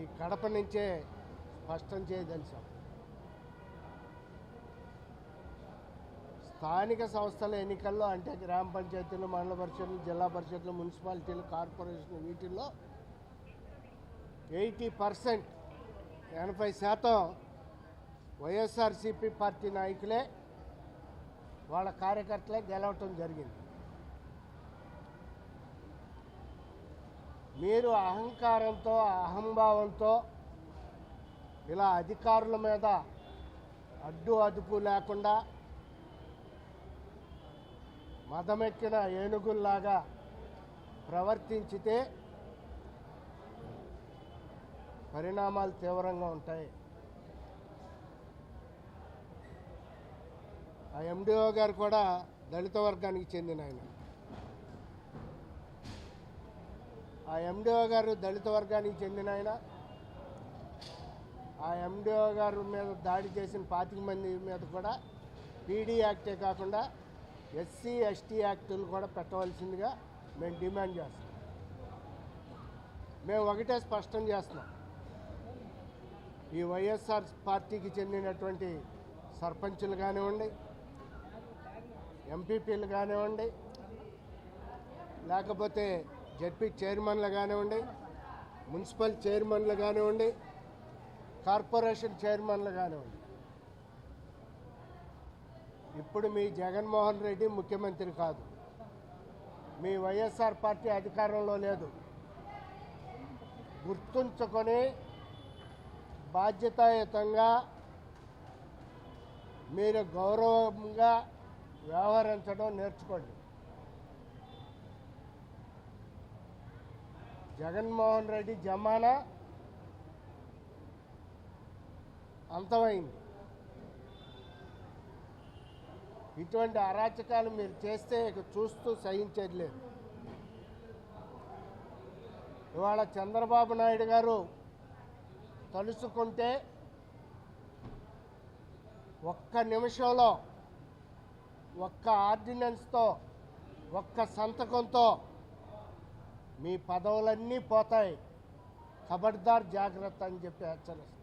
ఈ కడప నుంచే స్పష్టం చేయదలిచాం స్థానిక సంస్థల ఎన్నికల్లో అంటే గ్రామ పంచాయతీలు మండల పరిషత్లు జిల్లా పరిషత్లు మున్సిపాలిటీలు కార్పొరేషన్ వీటిల్లో ఎయిటీ పర్సెంట్ ఎనభై శాతం వైఎస్ఆర్సీపీ పార్టీ నాయకులే వాళ్ళ కార్యకర్తలే గెలవటం జరిగింది. మీరు అహంకారంతో అహంభావంతో ఇలా అధికారుల మీద అడ్డు అదుపు లేకుండా మదమెక్కిన ఏనుగుల్లాగా ప్రవర్తించితే పరిణామాలు తీవ్రంగా ఉంటాయి. ఆ ఎండిఓ గారు కూడా దళిత వర్గానికి చెందిన ఆయన. ఆ ఎండిఓ గారు దళిత వర్గానికి చెందిన ఆయన. ఆ ఎండిఓ గారు మీద దాడి చేసిన పాతిక మంది మీద కూడా పీడీ యాక్టే కాకుండా ఎస్సీ ఎస్టీ యాక్టులు కూడా పెట్టవలసిందిగా మేము డిమాండ్ చేస్తున్నాం మేము ఒకటే స్పష్టం చేస్తున్నాం. ఈ వైఎస్ఆర్ పార్టీకి చెందినటువంటి సర్పంచులు కానివ్వండి ఎంపీపీలు కానివ్వండి లేకపోతే జడ్పీ చైర్మన్లు కానివ్వండి మున్సిపల్ చైర్మన్లు కానివ్వండి కార్పొరేషన్ చైర్మన్లు కానివ్వండి. ఇప్పుడు మీ జగన్మోహన్ రెడ్డి ముఖ్యమంత్రి కాదు. మీ వైఎస్ఆర్ పార్టీ అధికారంలో లేదు. గుర్తుంచుకొని బాధ్యతాయుతంగా మీరు గౌరవంగా వ్యవహరించడం నేర్చుకోండి. జగన్మోహన్ రెడ్డి జమానా అంతమైంది. ఇటువంటి అరాచకాలు మీరు చేస్తే ఇక చూస్తూ సహించేది లేదు. ఇవాళ చంద్రబాబు నాయుడు గారు తలుసుకుంటే ఒక్క నిమిషంలో ఒక్క ఆర్డినెన్స్తో ఒక్క సంతకంతో మీ పదవులన్నీ పోతాయి. ఖబర్దార్ జాగ్రత్త అని చెప్పి హెచ్చరిస్తారు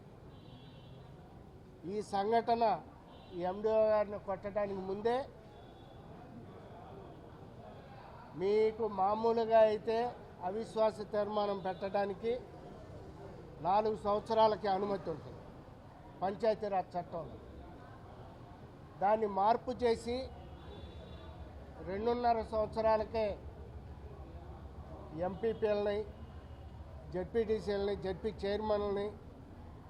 ఈ సంఘటన ఈ ఎండిఓ గారిని కొట్టడానికి ముందే మీకు మామూలుగా అయితే అవిశ్వాస తీర్మానం పెట్టడానికి నాలుగు సంవత్సరాలకి అనుమతి ఉంటుంది. పంచాయతీరాజ్ చట్టంలో. దాన్ని మార్పు చేసి రెండున్నర సంవత్సరాలకే ఎంపీపీలని జడ్పీటీసీలని జడ్పీ చైర్మన్లని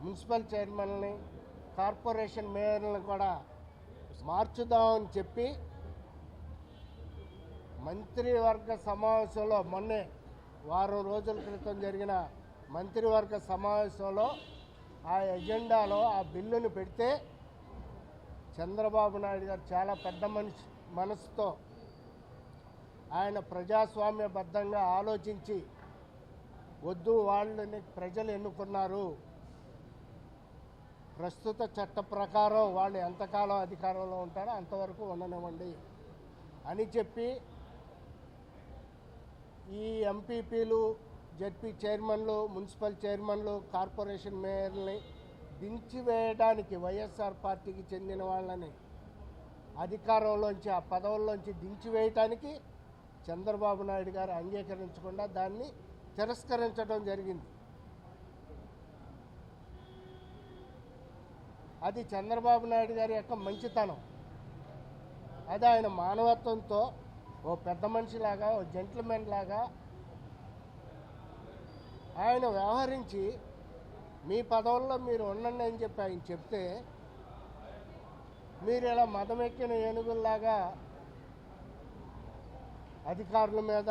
మున్సిపల్ చైర్మన్ని కార్పొరేషన్ మేయర్లను కూడా మార్చుదామని చెప్పి మంత్రివర్గ సమావేశంలో మొన్నే వారం రోజుల క్రితం జరిగిన మంత్రివర్గ సమావేశంలో ఆ ఎజెండాలో ఆ బిల్లును పెడితే చంద్రబాబు నాయుడు గారు చాలా పెద్ద మనిషి మనసుతో ఆయన ప్రజాస్వామ్యబద్ధంగా ఆలోచించి వద్దు వాళ్ళని ప్రజలు ఎన్నుకున్నారు. ప్రస్తుత చట్ట ప్రకారం వాళ్ళు ఎంతకాలం అధికారంలో ఉంటారో అంతవరకు ఉండనివ్వండి అని చెప్పి ఈ ఎంపీపీలు జడ్పీ చైర్మన్లు మున్సిపల్ చైర్మన్లు కార్పొరేషన్ మేయర్ని దించివేయడానికి వైఎస్ఆర్ పార్టీకి చెందిన వాళ్ళని అధికారంలోంచి ఆ పదవుల్లోంచి దించివేయటానికి చంద్రబాబు నాయుడు గారు అంగీకరించకుండా దాన్ని తిరస్కరించడం జరిగింది. అది చంద్రబాబు నాయుడు గారి యొక్క మంచితనం. అది ఆయన మానవత్వంతో ఓ పెద్ద మనిషిలాగా ఓ జెంట్మెన్ లాగా ఆయన వ్యవహరించి మీ పదవుల్లో మీరు ఉండండి అని చెప్పి ఆయన చెప్తే మీరు ఇలా మదమెక్కిన ఏనుగుల్లాగా అధికారుల మీద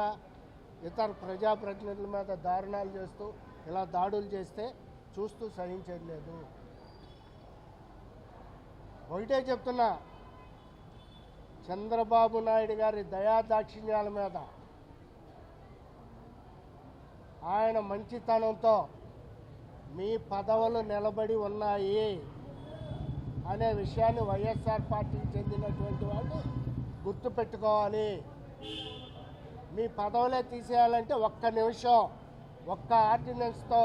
ఇతర ప్రజాప్రతినిధుల మీద దారుణాలు చేస్తూ ఇలా దాడులు చేస్తే చూస్తూ సహించేది లేదు. ఒకటే చెప్తున్నా చంద్రబాబు నాయుడు గారి దయాదాక్షిణ్యాల మీద ఆయన మంచితనంతో మీ పదవులు నిలబడి ఉన్నాయి అనే విషయాన్ని వైఎస్ఆర్ పార్టీకి చెందినటువంటి వాళ్ళు గుర్తుపెట్టుకోవాలి. మీ పదవులే తీసేయాలంటే ఒక్క నిమిషం ఒక్క ఆర్డినెన్స్తో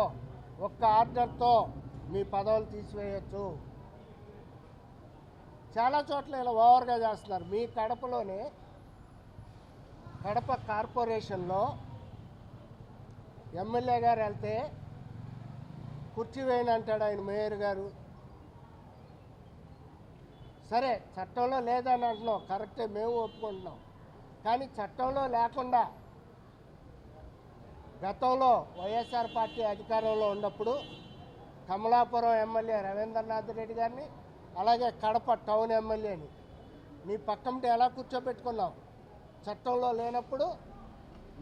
ఒక్క ఆర్డర్తో మీ పదవులు తీసివేయచ్చు. చాలా చోట్ల ఇలా ఓవర్గా చేస్తున్నారు. మీ కడపలోనే కడప కార్పొరేషన్లో ఎమ్మెల్యే గారు వెళ్తే కుర్చీ వేయని అంటాడు ఆయన మేయర్ గారు. సరే చట్టంలో లేదని అంటున్నాం. కరెక్టే మేము ఒప్పుకుంటున్నాం. కానీ చట్టంలో లేకుండా గతంలో వైఎస్ఆర్ పార్టీ అధికారంలో ఉన్నప్పుడు కమలాపురం ఎమ్మెల్యే రవీంద్రనాథ్ రెడ్డి గారిని అలాగే కడప టౌన్ ఎమ్మెల్యేని. నీ పక్కంటే ఎలా కూర్చోబెట్టుకున్నావు చట్టంలో లేనప్పుడు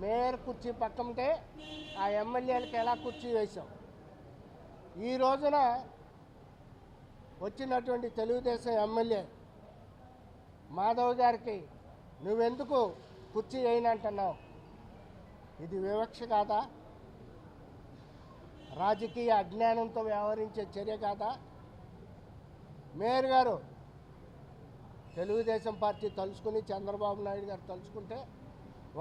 మేయర్ కుర్చీ పక్కంటే ఆ ఎమ్మెల్యేలకు ఎలా కుర్చీ వేశాం? ఈ రోజున వచ్చినటువంటి తెలుగుదేశం ఎమ్మెల్యే మాధవ్ గారికి నువ్వెందుకు కుర్చీ వేయనంటున్నావు? ఇది వివక్ష కాదా? రాజకీయ అజ్ఞానంతో వ్యవహరించే చర్య కాదా? మేయర్ గారు తెలుగుదేశం పార్టీ తలుచుకుని చంద్రబాబు నాయుడు గారు తలుచుకుంటే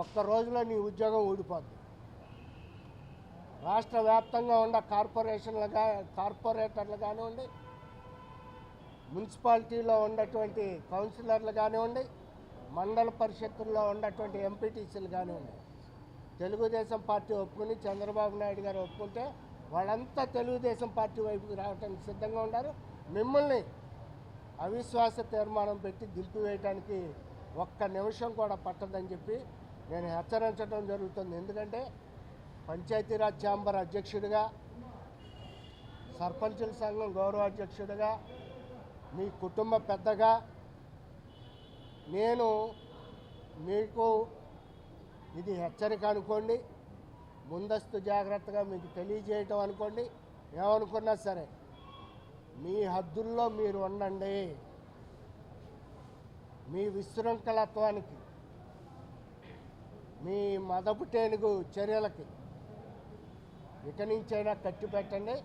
ఒక్క రోజులో నీ ఉద్యోగం ఊడిపోద్ది. రాష్ట్ర వ్యాప్తంగా ఉన్న కార్పొరేషన్లుగా కార్పొరేటర్లు కానివ్వండి మున్సిపాలిటీలో ఉన్నటువంటి కౌన్సిలర్లు కానివ్వండి మండల పరిషత్తుల్లో ఉన్నటువంటి ఎంపీటీసీలు కానివ్వండి తెలుగుదేశం పార్టీ ఒప్పుకుని చంద్రబాబు నాయుడు గారు ఒప్పుకుంటే వాళ్ళంతా తెలుగుదేశం పార్టీ వైపుకి రావడానికి సిద్ధంగా ఉన్నారు మిమ్మల్ని అవిశ్వాస తీర్మానం పెట్టి దింపివేయడానికి ఒక్క నిమిషం కూడా పట్టదని చెప్పి నేను హెచ్చరించడం జరుగుతుంది. ఎందుకంటే పంచాయతీరాజ్ ఛాంబర్ అధ్యక్షుడిగా సర్పంచుల సంఘం గౌరవ అధ్యక్షుడిగా మీ కుటుంబ పెద్దగా నేను మీకు ఇది హెచ్చరిక అనుకోండి ముందస్తు జాగ్రత్తగా మీకు తెలియజేయటం అనుకోండి ఏమనుకున్నా సరే మీ హద్దుల్లో మీరు ఉండండి. మీ విశృంఖలత్వానికి మీ మదపుటేనుగు చర్యలకి ఇక నుంచైనా కట్టి పెట్టండి.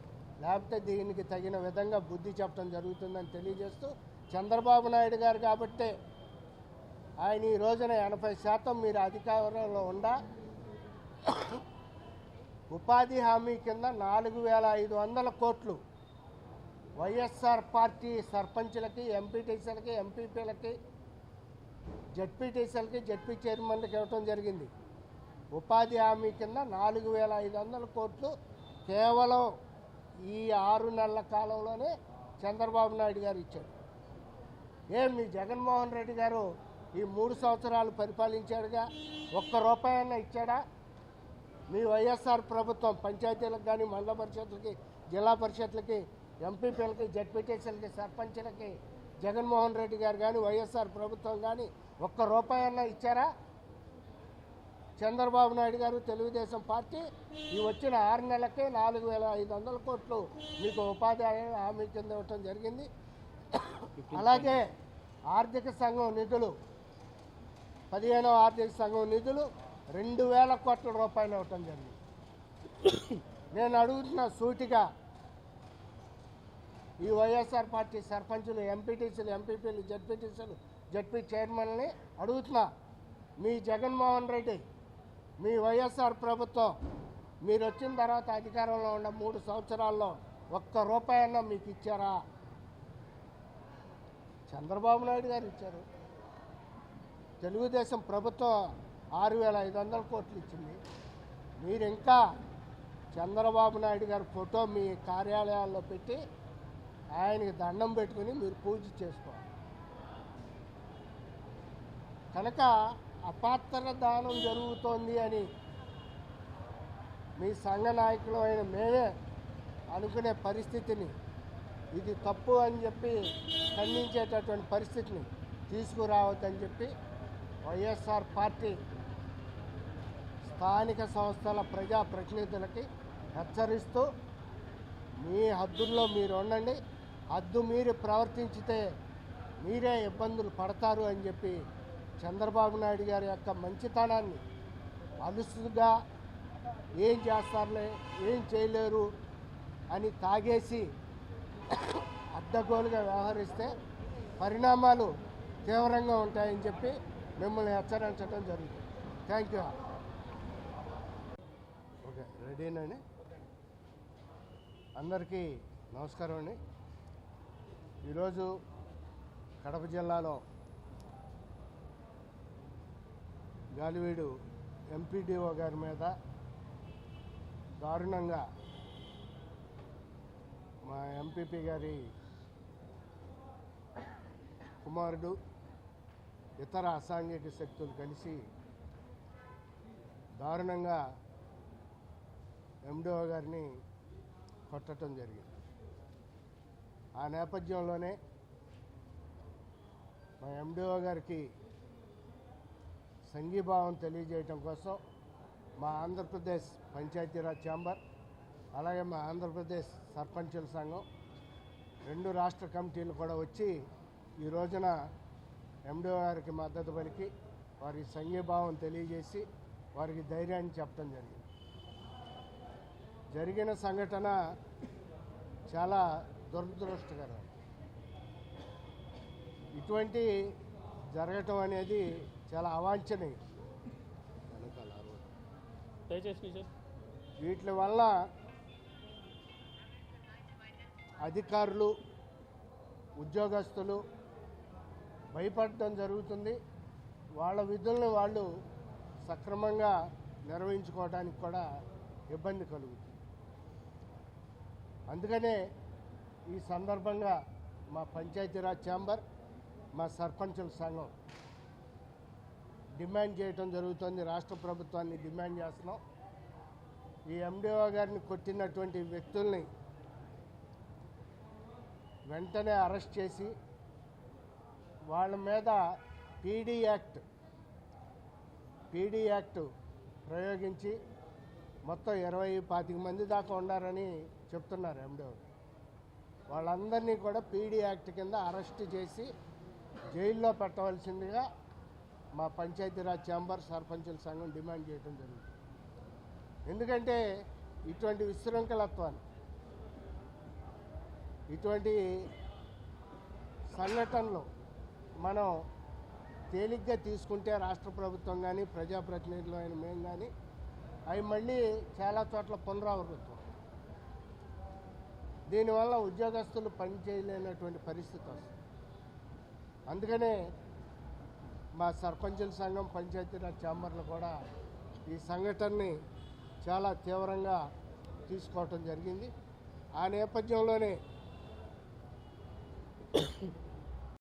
లేకపోతే దీనికి తగిన విధంగా బుద్ధి చెప్పడం జరుగుతుందని తెలియజేస్తూ చంద్రబాబు నాయుడు గారు కాబట్టే ఆయన ఈ రోజున ఎనభై శాతం మీరు అధికారంలో ఉండా ఉపాధి హామీ కింద నాలుగు వేల ఐదు వందల కోట్లు వైఎస్ఆర్ పార్టీ సర్పంచులకి ఎంపీటీసీలకి ఎంపీపీలకి జడ్పీటీసీలకి జడ్పీ చైర్మన్లకి ఇవ్వటం జరిగింది. ఉపాధి హామీ కింద నాలుగు వేల ఐదు వందల కోట్లు కేవలం ఈ ఆరు నెలల కాలంలోనే చంద్రబాబు నాయుడు గారు ఇచ్చారు. ఏం మీ జగన్మోహన్ రెడ్డి గారు ఈ మూడు సంవత్సరాలు పరిపాలించాడుగా. ఒక్క రూపాయన్న ఇచ్చాడా? మీ వైఎస్ఆర్ ప్రభుత్వం పంచాయతీలకు కానీ మండల పరిషత్లకి జిల్లా పరిషత్లకి ఎంపీపీలకి జడ్పీటీసీలకి సర్పంచ్లకి జగన్మోహన్ రెడ్డి గారు కానీ వైఎస్ఆర్ ప్రభుత్వం కానీ ఒక్క రూపాయన్న ఇచ్చారా? చంద్రబాబు నాయుడు గారు తెలుగుదేశం పార్టీ ఈ వచ్చిన ఆరు నెలలకే నాలుగు వేల ఐదు వందల కోట్లు మీకు ఉపాధి హామీ కింద ఇవ్వటం జరిగింది. అలాగే ఆర్థిక సంఘం నిధులు పదిహేనవ ఆర్థిక సంఘం నిధులు రెండు వేల కోట్ల రూపాయలు ఇవ్వటం జరిగింది. నేను అడుగుతున్న సూటిగా ఈ వైఎస్ఆర్ పార్టీ సర్పంచులు ఎంపీటీసీలు ఎంపీపీలు జడ్పీటీసీలు జడ్పీ చైర్మన్ని అడుగుతున్నా. మీ జగన్మోహన్ రెడ్డి మీ వైఎస్ఆర్ ప్రభుత్వం మీరు వచ్చిన తర్వాత అధికారంలో ఉన్న మూడు సంవత్సరాల్లో ఒక్క రూపాయన్నా మీకు ఇచ్చారా? చంద్రబాబు నాయుడు గారు ఇచ్చారు. తెలుగుదేశం ప్రభుత్వం ఆరు వేల ఐదు వందల కోట్లు ఇచ్చింది. మీరు ఇంకా చంద్రబాబు నాయుడు గారి ఫోటో మీ కార్యాలయాల్లో పెట్టి ఆయనకి దండం పెట్టుకుని మీరు పూజ చేసుకోవాలి. కనుక అపాత్ర దానం జరుగుతోంది అని మీ సంఘ నాయకులు అయిన మేమే అనుకునే పరిస్థితిని ఇది తప్పు అని చెప్పి ఖండించేటటువంటి పరిస్థితిని తీసుకురావద్దని చెప్పి వైఎస్ఆర్ పార్టీ స్థానిక సంస్థల ప్రజా ప్రతినిధులకి హెచ్చరిస్తూ మీ హద్దుల్లో మీరు ఉండండి. హద్దు మీరు ప్రవర్తించితే మీరే ఇబ్బందులు పడతారు అని చెప్పి చంద్రబాబు నాయుడు గారి యొక్క మంచితనాన్ని అలుసుగా ఏం చేస్తారులే ఏం చేయలేరు అని తాగేసి అడ్డగోలుగా వ్యవహరిస్తే పరిణామాలు తీవ్రంగా ఉంటాయని చెప్పి మిమ్మల్ని హెచ్చరించడం జరుగుతుంది. థ్యాంక్ యూ ఓకే రెడీనండి అందరికీ నమస్కారం అండి. ఈరోజు కడప జిల్లాలో గాలివీడు ఎంపీడీఓ గారి మీద దారుణంగా మా ఎంపీపీ గారి కుమారుడు ఇతర అసాంఘిక శక్తులు కలిసి దారుణంగా ఎండిఓ గారిని కొట్టడం జరిగింది. ఆ నేపథ్యంలోనే మా ఎండిఓ గారికి సంఘీభావం తెలియజేయటం కోసం మా ఆంధ్రప్రదేశ్ పంచాయతీరాజ్ ఛాంబర్ అలాగే మా ఆంధ్రప్రదేశ్ సర్పంచుల సంఘం రెండు రాష్ట్ర కమిటీలు కూడా వచ్చి ఈ రోజున ఎండిఓ గారికి మద్దతు పలికి వారికి సంఘీభావం తెలియజేసి వారికి ధైర్యాన్ని చెప్పడం జరిగింది. జరిగిన సంఘటన చాలా దురదృష్టకరం. ఇటువంటి జరగటం అనేది చాలా అవాంఛనీయం. వీటి వల్ల అధికారులు ఉద్యోగస్తులు భయపడటం జరుగుతుంది. వాళ్ళ విధులను వాళ్ళు సక్రమంగా నిర్వహించుకోవడానికి కూడా ఇబ్బంది కలుగుతుంది. అందుకనే ఈ సందర్భంగా మా పంచాయతీరాజ్ ఛాంబర్ మా సర్పంచుల సంఘం డిమాండ్ చేయటం జరుగుతుంది. రాష్ట్ర ప్రభుత్వాన్ని డిమాండ్ చేస్తున్నాం. ఈ ఎండిఓ గారిని కొట్టినటువంటి వ్యక్తుల్ని వెంటనే అరెస్ట్ చేసి వాళ్ళ మీద పీడీ యాక్ట్ పీడీ యాక్ట్ ప్రయోగించి మొత్తం ఇరవై పాతిక మంది దాకా ఉండారని చెప్తున్నారు ఎండిఓ వాళ్ళందరినీ కూడా పీడీ యాక్ట్ కింద అరెస్ట్ చేసి జైల్లో పెట్టవలసిందిగా మా పంచాయతీరాజ్ ఛాంబర్ సర్పంచుల సంఘం డిమాండ్ చేయడం జరుగుతుంది ఎందుకంటే ఇటువంటి విశృంఖలత్వాన్ని ఇటువంటి సంఘటనలు మనం తేలిగ్గా తీసుకుంటే రాష్ట్ర ప్రభుత్వం కానీ ప్రజాప్రతినిధులు అయిన మేము కానీ అవి మళ్ళీ చాలా చోట్ల పునరావృతం. దీనివల్ల ఉద్యోగస్తులు పని చేయలేనటువంటి పరిస్థితి వస్తుంది. అందుకనే మా సర్పంచుల సంఘం పంచాయతీరాజ్ ఛాంబర్లు కూడా ఈ సంఘటనని చాలా తీవ్రంగా తీసుకోవటం జరిగింది. ఆ నేపథ్యంలోనే